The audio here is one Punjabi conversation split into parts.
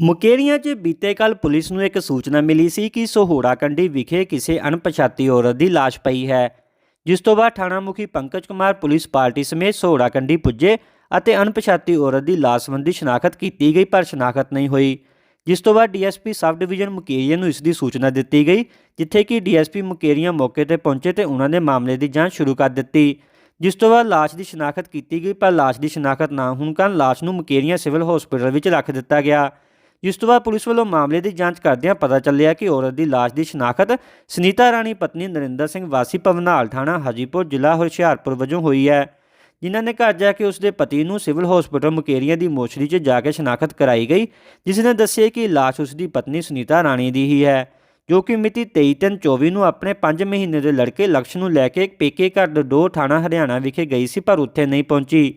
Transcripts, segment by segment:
ਮੁਕੇਰੀਆਂ 'ਚ ਬੀਤੇ ਕੱਲ ਪੁਲਿਸ ਨੂੰ ਇੱਕ ਸੂਚਨਾ ਮਿਲੀ ਸੀ ਕਿ ਸੋਹੋੜਾ ਕੰਡੀ ਵਿਖੇ ਕਿਸੇ ਅਣਪਛਾਤੀ ਔਰਤ ਦੀ ਲਾਸ਼ ਪਈ ਹੈ, ਜਿਸ ਤੋਂ ਬਾਅਦ ਥਾਣਾ ਮੁਖੀ ਪੰਕਜ ਕੁਮਾਰ ਪੁਲਿਸ ਪਾਰਟੀ ਸਮੇਤ ਸੋਹੋੜਾ ਕੰਡੀ ਪੁੱਜੇ ਅਤੇ ਅਣਪਛਾਤੀ ਔਰਤ ਦੀ ਲਾਸ਼ ਸੰਬੰਧੀ ਸ਼ਨਾਖਤ ਕੀਤੀ ਗਈ, ਪਰ ਸ਼ਨਾਖਤ ਨਹੀਂ ਹੋਈ। ਜਿਸ ਤੋਂ ਬਾਅਦ ਡੀਐਸਪੀ ਸਬ ਡਿਵੀਜ਼ਨ ਮੁਕੇਰੀਆਂ ਨੂੰ ਇਸ ਦੀ ਸੂਚਨਾ ਦਿੱਤੀ ਗਈ, ਜਿੱਥੇ ਕਿ ਡੀਐਸਪੀ ਮੁਕੇਰੀਆਂ ਮੌਕੇ ਤੇ ਪਹੁੰਚੇ ਤੇ ਉਹਨਾਂ ਨੇ ਮਾਮਲੇ ਦੀ ਜਾਂਚ ਸ਼ੁਰੂ ਕਰ ਦਿੱਤੀ। ਜਿਸ ਤੋਂ ਬਾਅਦ ਲਾਸ਼ ਦੀ ਸ਼ਨਾਖਤ ਕੀਤੀ ਗਈ, ਪਰ ਲਾਸ਼ ਦੀ ਸ਼ਨਾਖਤ ਨਾ ਹੋਣ ਕਾਰਨ ਲਾਸ਼ ਨੂੰ ਮੁਕੇਰੀਆਂ ਸਿਵਲ ਹਸਪੀਟਲ ਵਿੱਚ ਰੱਖ ਦਿੱਤਾ ਗਿਆ। ਜਿਸ ਤੋਂ ਬਾਅਦ ਪੁਲਿਸ ਵੱਲੋਂ ਮਾਮਲੇ ਦੀ ਜਾਂਚ ਕਰਦਿਆਂ ਪਤਾ ਚੱਲਿਆ ਕਿ ਔਰਤ ਦੀ ਲਾਸ਼ ਦੀ ਸ਼ਨਾਖਤ ਸੁਨੀਤਾ ਰਾਣੀ ਪਤਨੀ ਨਰਿੰਦਰ ਸਿੰਘ ਵਾਸੀ ਭਵਨਾਲ ਥਾਣਾ ਹਾਜੀਪੁਰ, ਜ਼ਿਲ੍ਹਾ ਹੁਸ਼ਿਆਰਪੁਰ ਵਜੋਂ ਹੋਈ ਹੈ। ਜਿਨ੍ਹਾਂ ਨੇ ਘਰ ਜਾ ਕੇ ਉਸ ਦੇ ਪਤੀ ਨੂੰ ਸਿਵਲ ਹਸਪੀਟਲ ਮੁਕੇਰੀਆਂ ਦੀ ਮੋਚਰੀ 'ਚ ਜਾ ਕੇ ਸ਼ਨਾਖਤ ਕਰਾਈ ਗਈ, ਜਿਸ ਨੇ ਦੱਸਿਆ ਕਿ ਲਾਸ਼ ਉਸ ਦੀ ਪਤਨੀ ਸੁਨੀਤਾ ਰਾਣੀ ਦੀ ਹੀ ਹੈ, ਜੋ ਕਿ ਮਿਤੀ 23/3/24 ਨੂੰ ਆਪਣੇ 5 ਮਹੀਨੇ ਦੇ ਲੜਕੇ ਲਕਸ਼ ਨੂੰ ਲੈ ਕੇ ਪੇਕੇ ਘਰ ਡਡੋ ਥਾਣਾ ਹਰਿਆਣਾ ਵਿਖੇ ਗਈ ਸੀ, ਪਰ ਉੱਥੇ ਨਹੀਂ ਪਹੁੰਚੀ।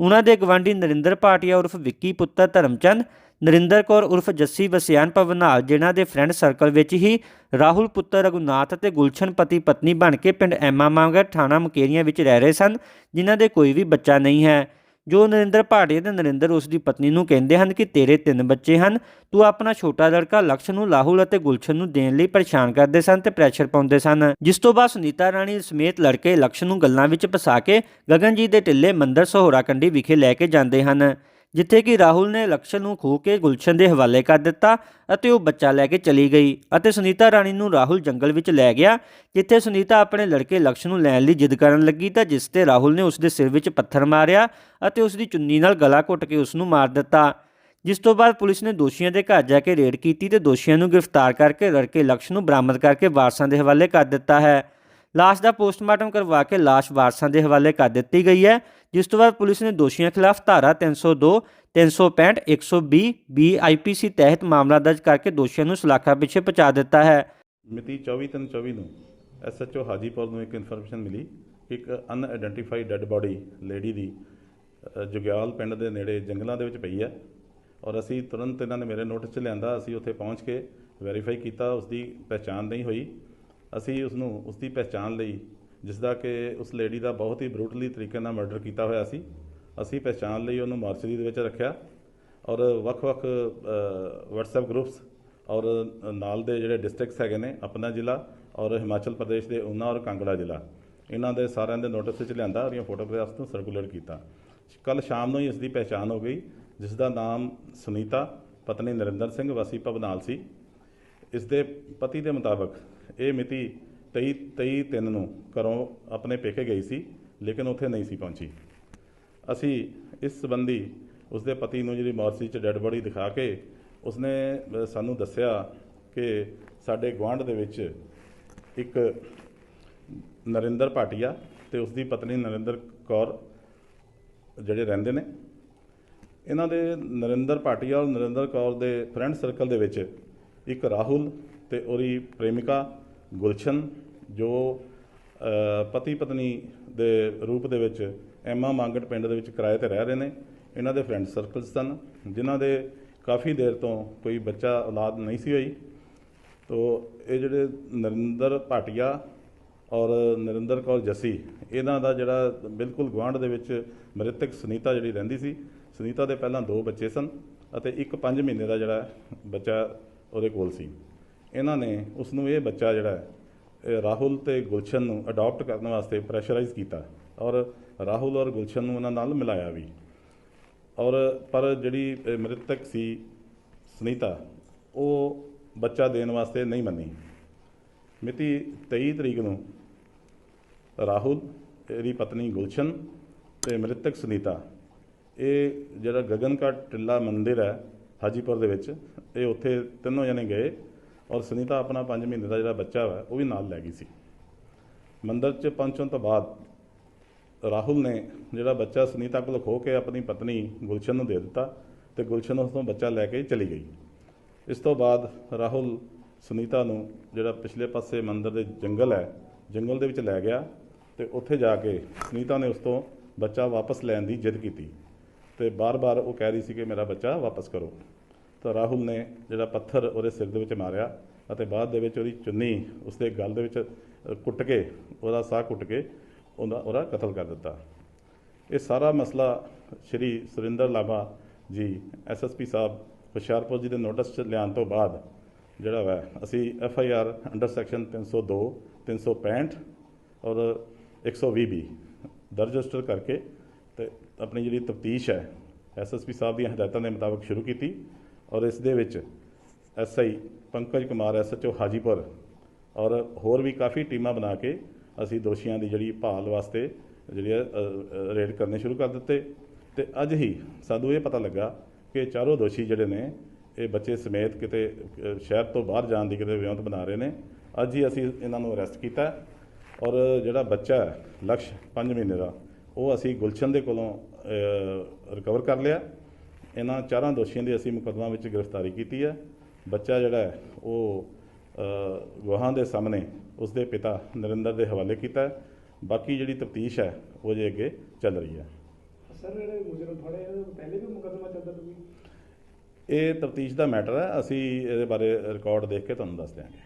ਉਹਨਾਂ ਦੇ ਗਵਾਂਢੀ ਨਰਿੰਦਰ ਭਾਟੀਆ ਉਰਫ ਵਿੱਕੀ ਪੁੱਤਰ ਧਰਮਚੰਦ ਨਰਿੰਦਰ ਕੌਰ ਉਰਫ ਜੱਸੀ ਵਸਿਆਨ ਭਵਨਾਲ, ਜਿਨ੍ਹਾਂ ਦੇ ਫਰੈਂਡ ਸਰਕਲ ਵਿੱਚ ਹੀ ਰਾਹੁਲ ਪੁੱਤਰ ਰਘੁਨਾਥ ਅਤੇ ਗੁਲਸ਼ਨ ਪਤੀ ਪਤਨੀ ਬਣ ਕੇ ਪਿੰਡ ਐਮਾ ਮਾਂਗਰ ਥਾਣਾ ਮੁਕੇਰੀਆਂ ਵਿੱਚ ਰਹਿ ਰਹੇ ਸਨ, ਜਿਨ੍ਹਾਂ ਦੇ ਕੋਈ ਵੀ ਬੱਚਾ ਨਹੀਂ ਹੈ। ਜੋ ਨਰਿੰਦਰ ਭਾਟੀਆ ਤੇ ਨਰਿੰਦਰ ਉਸ ਦੀ ਪਤਨੀ ਨੂੰ ਕਹਿੰਦੇ ਹਨ ਕਿ ਤੇਰੇ ਤਿੰਨ ਬੱਚੇ ਹਨ, ਤੂੰ ਆਪਣਾ ਛੋਟਾ ਲੜਕਾ ਲਕਸ਼ ਨੂੰ ਲਾਹੁਲ ਅਤੇ ਗੁਲਸ਼ਨ ਨੂੰ ਦੇਣ ਲਈ ਪਰੇਸ਼ਾਨ ਕਰਦੇ ਸਨ ਤੇ ਪ੍ਰੈਸ਼ਰ ਪਾਉਂਦੇ ਸਨ। ਜਿਸ ਤੋਂ ਬਾਅਦ ਸੁਨੀਤਾ ਰਾਣੀ ਸਮੇਤ ਲੜਕੇ ਲਕਸ਼ ਨੂੰ ਗੱਲਾਂ ਵਿੱਚ ਫਸਾ ਕੇ ਗਗਨ ਜੀ ਦੇ ਟਿੱਲੇ ਮੰਦਰ ਸਹੋਰਾ ਕੰਡੀ ਵਿਖੇ ਲੈ ਕੇ ਜਾਂਦੇ ਹਨ। ਜਿੱਥੇ ਕਿ ਰਾਹੁਲ ਨੇ ਲਕਸ਼ ਨੂੰ ਖੋ ਕੇ ਗੁਲਸ਼ਨ ਦੇ ਹਵਾਲੇ ਕਰ ਦਿੱਤਾ ਅਤੇ ਉਹ ਬੱਚਾ ਲੈ ਕੇ ਚਲੀ ਗਈ ਅਤੇ ਸੁਨੀਤਾ ਰਾਣੀ ਨੂੰ ਰਾਹੁਲ ਜੰਗਲ ਵਿੱਚ ਲੈ ਗਿਆ, ਜਿੱਥੇ ਸੁਨੀਤਾ ਆਪਣੇ ਲੜਕੇ ਲਕਸ਼ ਨੂੰ ਲੈਣ ਲਈ ਜਿੱਦ ਕਰਨ ਲੱਗੀ ਤਾਂ ਜਿਸ ਤੇ ਰਾਹੁਲ ਨੇ ਉਸ ਦੇ ਸਿਰ ਵਿੱਚ ਪੱਥਰ ਮਾਰਿਆ ਅਤੇ ਉਸ ਦੀ ਚੁੰਨੀ ਨਾਲ ਗਲਾ ਘੁੱਟ ਕੇ ਉਸ ਨੂੰ ਮਾਰ ਦਿੱਤਾ। ਜਿਸ ਤੋਂ ਬਾਅਦ ਪੁਲਿਸ ਨੇ ਦੋਸ਼ੀਆਂ ਦੇ ਘਰ ਜਾ ਕੇ ਰੇਡ ਕੀਤੀ ਤੇ ਦੋਸ਼ੀਆਂ ਨੂੰ ਗ੍ਰਿਫਤਾਰ ਕਰਕੇ ਲੜਕੇ ਲਕਸ਼ ਨੂੰ ਬਰਾਮਦ ਕਰਕੇ ਵਾਰਸਾਂ ਦੇ ਹਵਾਲੇ ਕਰ ਦਿੱਤਾ ਹੈ। ਲਾਸ਼ ਦਾ ਪੋਸਟਮਾਰਟਮ ਕਰਵਾ ਕੇ ਲਾਸ਼ ਵਾਰਸਾਂ ਦੇ ਹਵਾਲੇ ਕਰ ਦਿੱਤੀ ਗਈ ਹੈ, ਜਿਸ ਤੋਂ ਬਾਅਦ ਪੁਲਿਸ ਨੇ ਦੋਸ਼ੀਆਂ ਖਿਲਾਫ ਧਾਰਾ 302 365 120 ਬੀਆਈਪੀਸੀ ਤਹਿਤ ਮਾਮਲਾ ਦਰਜ ਕਰਕੇ ਦੋਸ਼ੀਆਂ ਨੂੰ ਸਲਾਖਾ ਪਿੱਛੇ ਪਹੁੰਚਾ ਦਿੱਤਾ ਹੈ। ਮਿਤੀ 24/3/24 ਨੂੰ ਐਸਐਚਓ ਹਾਜੀਪੁਰ ਨੂੰ ਇੱਕ ਇਨਫੋਰਮੇਸ਼ਨ ਮਿਲੀ, ਇੱਕ ਅਨਆਇਡੈਂਟੀਫਾਈਡ ਡੈੱਡ ਬਾਡੀ ਲੇਡੀ ਦੀ ਜੁਗਿਆਲ ਪਿੰਡ ਦੇ ਨੇੜੇ ਜੰਗਲਾਂ ਦੇ ਵਿੱਚ ਪਈ ਹੈ ਔਰ ਅਸੀਂ ਤੁਰੰਤ ਇਹਨਾਂ ਨੇ ਮੇਰੇ ਨੋਟਿਸ 'ਚ ਲਿਆਂਦਾ, ਅਸੀਂ ਉੱਥੇ ਪਹੁੰਚ ਕੇ ਵੈਰੀਫਾਈ ਕੀਤਾ ਉਸ ਦੀ ਪਹਿਚਾਣ ਨਹੀਂ ਹੋਈ। ਅਸੀਂ ਉਸ ਨੂੰ ਉਸ ਦੀ ਪਹਿਚਾਣ ਲਈ ਜਿਸ ਦਾ ਕਿ ਉਸ ਲੇਡੀ ਦਾ ਬਹੁਤ ਹੀ ਬਰੂਟਲੀ ਤਰੀਕੇ ਨਾਲ ਮਰਡਰ ਕੀਤਾ ਹੋਇਆ ਸੀ, ਅਸੀਂ ਪਹਿਚਾਣ ਲਈ ਉਹਨੂੰ ਮਾਰਚਰੀ ਦੇ ਵਿੱਚ ਰੱਖਿਆ ਔਰ ਵੱਖ-ਵੱਖ WhatsApp ਗਰੁੱਪਸ ਔਰ ਨਾਲ ਦੇ ਜਿਹੜੇ ਡਿਸਟ੍ਰਿਕਟਸ ਹੈਗੇ ਨੇ, ਆਪਣਾ ਜ਼ਿਲ੍ਹਾ ਔਰ ਹਿਮਾਚਲ ਪ੍ਰਦੇਸ਼ ਦੇ ਉਨਾ ਔਰ ਕਾਂਗੜਾ ਜ਼ਿਲ੍ਹਾ, ਇਹਨਾਂ ਦੇ ਸਾਰਿਆਂ ਦੇ ਨੋਟਿਸ ਵਿੱਚ ਲਿਆਂਦਾ ਔਰ ਇਹ ਫੋਟੋਗ੍ਰਾਫਸ ਨੂੰ ਸਰਕੂਲਰ ਕੀਤਾ। ਕੱਲ ਸ਼ਾਮ ਨੂੰ ਹੀ ਇਸ ਦੀ ਪਹਿਚਾਣ ਹੋ ਗਈ ਜਿਸ ਦਾ ਨਾਮ ਸੁਨੀਤਾ, ਪਤਨੀ ਨਰਿੰਦਰ ਸਿੰਘ, ਵਾਸੀ ਭਵਨਾਲ ਸੀ। ਇਸ ਦੇ ਪਤੀ ਦੇ ਮੁਤਾਬਕ ਇਹ ਮਿਤੀ 23 23 ਤਿੰਨ ਨੂੰ ਘਰੋਂ ਆਪਣੇ ਪੇਕੇ ਗਈ ਸੀ, ਲੇਕਿਨ ਉੱਥੇ ਨਹੀਂ ਸੀ ਪਹੁੰਚੀ। ਅਸੀਂ ਇਸ ਸੰਬੰਧੀ ਉਸਦੇ ਪਤੀ ਨੂੰ ਜਿਹੜੀ ਮੌਰਚੀ 'ਚ ਡੈੱਡ ਬੋਡੀ ਦਿਖਾ ਕੇ ਉਸਨੇ ਸਾਨੂੰ ਦੱਸਿਆ ਕਿ ਸਾਡੇ ਗੁਆਂਢ ਦੇ ਵਿੱਚ ਇੱਕ ਨਰਿੰਦਰ ਭਾਟੀਆ ਤੇ ਉਸ ਦੀ ਪਤਨੀ ਨਰਿੰਦਰ ਕੌਰ ਜਿਹੜੇ ਰਹਿੰਦੇ ਨੇ। ਇਹਨਾਂ ਦੇ ਨਰਿੰਦਰ ਭਾਟੀਆ ਔਰ ਨਰਿੰਦਰ ਕੌਰ ਦੇ ਫਰੈਂਡ ਸਰਕਲ ਦੇ ਵਿੱਚ ਇੱਕ ਰਾਹੁਲ ਤੇ ਉਹਦੀ ਪ੍ਰੇਮਿਕਾ ਗੁਲਸ਼ਨ, ਜੋ ਪਤੀ ਪਤਨੀ ਦੇ ਰੂਪ ਦੇ ਵਿੱਚ ਐਮਾ ਮੰਗਟ ਪਿੰਡ ਦੇ ਵਿੱਚ ਕਿਰਾਏ ਤੇ ਰਹਿ ਰਹੇ ਨੇ। ਇਹਨਾਂ ਦੇ ਫਰੈਂਡ ਸਰਕਲ ਸਨ, ਜਿਨ੍ਹਾਂ ਦੇ ਕਾਫੀ ਦੇਰ ਤੋਂ ਕੋਈ ਬੱਚਾ, ਔਲਾਦ ਨਹੀਂ ਸੀ ਹੋਈ। ਤੋ, ਇਹ ਜਿਹੜੇ ਨਰਿੰਦਰ ਭਾਟੀਆ ਔਰ ਨਰਿੰਦਰ ਕੌਰ ਜੱਸੀ, ਇਹਨਾਂ ਦਾ ਜਿਹੜਾ ਬਿਲਕੁਲ ਗੁਆਂਢ ਦੇ ਵਿੱਚ ਮ੍ਰਿਤਕ ਸੁਨੀਤਾ ਜਿਹੜੀ ਰਹਿੰਦੀ ਸੀ, ਸੁਨੀਤਾ ਦੇ ਪਹਿਲਾਂ ਦੋ ਬੱਚੇ ਸਨ ਅਤੇ ਇੱਕ 5 ਮਹੀਨੇ ਦਾ ਜਿਹੜਾ ਬੱਚਾ ਉਹਦੇ ਕੋਲ ਸੀ। ਇਹਨਾਂ ਨੇ ਉਸ ਨੂੰ ਇਹ ਬੱਚਾ ਜਿਹੜਾ ਹੈ, ਰਾਹੁਲ ਤੇ ਗੁਲਸ਼ਨ ਨੂੰ ਅਡਾਪਟ ਕਰਨ ਵਾਸਤੇ ਪ੍ਰੈਸ਼ਰਾਈਜ਼ ਕੀਤਾ ਔਰ ਰਾਹੁਲ ਔਰ ਗੁਲਸ਼ਨ ਨੂੰ ਉਹਨਾਂ ਨਾਲ ਮਿਲਾਇਆ ਵੀ। ਔਰ ਪਰ ਜਿਹੜੀ ਮ੍ਰਿਤਕ ਸੀ ਸੁਨੀਤਾ ਉਹ ਬੱਚਾ ਦੇਣ ਵਾਸਤੇ ਨਹੀਂ ਮੰਨੀ। ਮਿਤੀ 23 ਤਰੀਕ ਨੂੰ ਰਾਹੁਲ ਇਹਦੀ ਪਤਨੀ ਗੁਲਸ਼ਨ ਤੇ ਮ੍ਰਿਤਕ ਸੁਨੀਤਾ ਇਹ ਜਿਹੜਾ ਗਗਨ ਕਾ ਟਿੱਲਾ ਮੰਦਿਰ ਹੈ ਹਾਜੀਪੁਰ ਦੇ ਵਿੱਚ ਇਹ ਉੱਥੇ ਤਿੰਨੋਂ ਜਣੇ ਗਏ। ਔਰ ਸੁਨੀਤਾ ਆਪਣਾ 5 ਮਹੀਨੇ ਦਾ ਜਿਹੜਾ ਬੱਚਾ ਵਾ, ਉਹ ਵੀ ਨਾਲ ਲੈ ਗਈ ਸੀ। ਮੰਦਰ 'ਚ ਪਹੁੰਚਣ ਤੋਂ ਬਾਅਦ ਰਾਹੁਲ ਨੇ ਜਿਹੜਾ ਬੱਚਾ ਸੁਨੀਤਾ ਕੋਲ ਖੋ ਕੇ ਆਪਣੀ ਪਤਨੀ ਗੁਲਸ਼ਨ ਨੂੰ ਦੇ ਦਿੱਤਾ ਤੇ ਗੁਲਸ਼ਨ ਉਸ ਤੋਂ ਬੱਚਾ ਲੈ ਕੇ ਚਲੀ ਗਈ। ਇਸ ਤੋਂ ਬਾਅਦ ਰਾਹੁਲ ਸੁਨੀਤਾ ਨੂੰ ਜਿਹੜਾ ਪਿਛਲੇ ਪਾਸੇ ਮੰਦਰ ਦੇ ਜੰਗਲ ਹੈ, ਜੰਗਲ ਦੇ ਵਿੱਚ ਲੈ ਗਿਆ ਤੇ ਉੱਥੇ ਜਾ ਕੇ ਸੁਨੀਤਾ ਨੇ ਉਸ ਤੋਂ ਬੱਚਾ ਵਾਪਸ ਲੈਣ ਦੀ ਜਿੱਦ ਕੀਤੀ ਤੇ ਬਾਰ-ਬਾਰ ਉਹ ਕਹਿ ਰਹੀ ਸੀ ਕਿ ਮੇਰਾ ਬੱਚਾ ਵਾਪਸ ਕਰੋ। ਤਾਂ ਰਾਹੁਲ ਨੇ ਜਿਹੜਾ ਪੱਥਰ ਉਹਦੇ ਸਿਰ ਦੇ ਵਿੱਚ ਮਾਰਿਆ ਅਤੇ ਬਾਅਦ ਦੇ ਵਿੱਚ ਉਹਦੀ ਚੁੰਨੀ ਉਸਦੇ ਗਲ ਦੇ ਵਿੱਚ ਕੁੱਟ ਕੇ, ਉਹਦਾ ਸਾਹ ਕੁੱਟ ਕੇ ਉਹਦਾ ਉਹਦਾ ਕਤਲ ਕਰ ਦਿੱਤਾ। ਇਹ ਸਾਰਾ ਮਸਲਾ ਸ਼੍ਰੀ ਸੁਰਿੰਦਰ ਲਾਬਾ ਜੀ ਐਸਐਸਪੀ ਸਾਹਿਬ, ਹੁਸ਼ਿਆਰਪੁਰ ਜੀ ਦੇ ਨੋਟਿਸ 'ਚ ਲਿਆਉਣ ਤੋਂ ਬਾਅਦ ਜਿਹੜਾ ਵਾ, ਅਸੀਂ F I R under section 302 365 ਔਰ 120 ਬੀ ਦਰਜ ਰਜਿਸਟਰ ਕਰਕੇ ਤੇ ਆਪਣੀ ਜਿਹੜੀ ਤਫਤੀਸ਼ ਹੈ ਐਸਐਸਪੀ ਸਾਹਿਬ ਦੀਆਂ ਹਦਾਇਤਾਂ ਦੇ ਮੁਤਾਬਕ ਸ਼ੁਰੂ ਕੀਤੀ। ਔਰ ਇਸ ਦੇ ਵਿੱਚ ਐਸਆਈ ਪੰਕਜ ਕੁਮਾਰ ਐਸਐਚਓ ਹਾਜੀਪੁਰ ਔਰ ਹੋਰ ਵੀ ਕਾਫੀ ਟੀਮਾਂ ਬਣਾ ਕੇ ਅਸੀਂ ਦੋਸ਼ੀਆਂ ਦੀ ਜਿਹੜੀ ਭਾਲ ਵਾਸਤੇ ਜਿਹੜੀ ਹੈ, ਰੇਡ ਕਰਨੇ ਸ਼ੁਰੂ ਕਰ ਦਿੱਤੇ ਤੇ ਅੱਜ ਹੀ ਸਾਨੂੰ ਇਹ ਪਤਾ ਲੱਗਾ ਕਿ ਚਾਰੋਂ ਦੋਸ਼ੀ ਜਿਹੜੇ ਨੇ ਇਹ ਬੱਚੇ ਸਮੇਤ ਕਿਤੇ ਸ਼ਹਿਰ ਤੋਂ ਬਾਹਰ ਜਾਣ ਦੀ ਕਿਤੇ ਵਿਉਂਤ ਬਣਾ ਰਹੇ ਨੇ। ਅੱਜ ਹੀ ਅਸੀਂ ਇਹਨਾਂ ਨੂੰ ਅਰੈਸਟ ਕੀਤਾ ਔਰ ਜਿਹੜਾ ਬੱਚਾ ਲਕਸ਼ 5 ਮਹੀਨੇ ਦਾ ਉਹ ਅਸੀਂ ਗੁਲਸ਼ਨ ਦੇ ਕੋਲੋਂ ਰਿਕਵਰ ਕਰ ਲਿਆ ਇਹਨਾਂ ਚਾਰਾਂ ਦੋਸ਼ੀਆਂ ਦੀ ਅਸੀਂ ਮੁਕੱਦਮਾ ਵਿੱਚ ਗ੍ਰਿਫਤਾਰੀ ਕੀਤੀ ਹੈ। ਬੱਚਾ ਜਿਹੜਾ ਹੈ ਉਹ ਗਵਾਹਾਂ ਦੇ ਸਾਹਮਣੇ ਉਸ ਦੇ ਪਿਤਾ ਨਰਿੰਦਰ ਦੇ ਹਵਾਲੇ ਕੀਤਾ ਹੈ। ਬਾਕੀ ਜਿਹੜੀ ਤਫਤੀਸ਼ ਹੈ ਉਹ ਜੇ ਅੱਗੇ ਚੱਲ ਰਹੀ ਹੈ। ਸਰ ਜਿਹੜੇ ਮੁਜਰਮ ਫੜੇ ਪਹਿਲੇ ਵੀ ਮੁਕੱਦਮਾ ਚੱਲਦਾ ਸੀ? ਇਹ ਤਫਤੀਸ਼ ਦਾ ਮੈਟਰ ਹੈ। ਅਸੀਂ ਇਹਦੇ ਬਾਰੇ ਰਿਕਾਰਡ ਦੇਖ ਕੇ ਤੁਹਾਨੂੰ ਦੱਸ ਦਿਆਂਗੇ।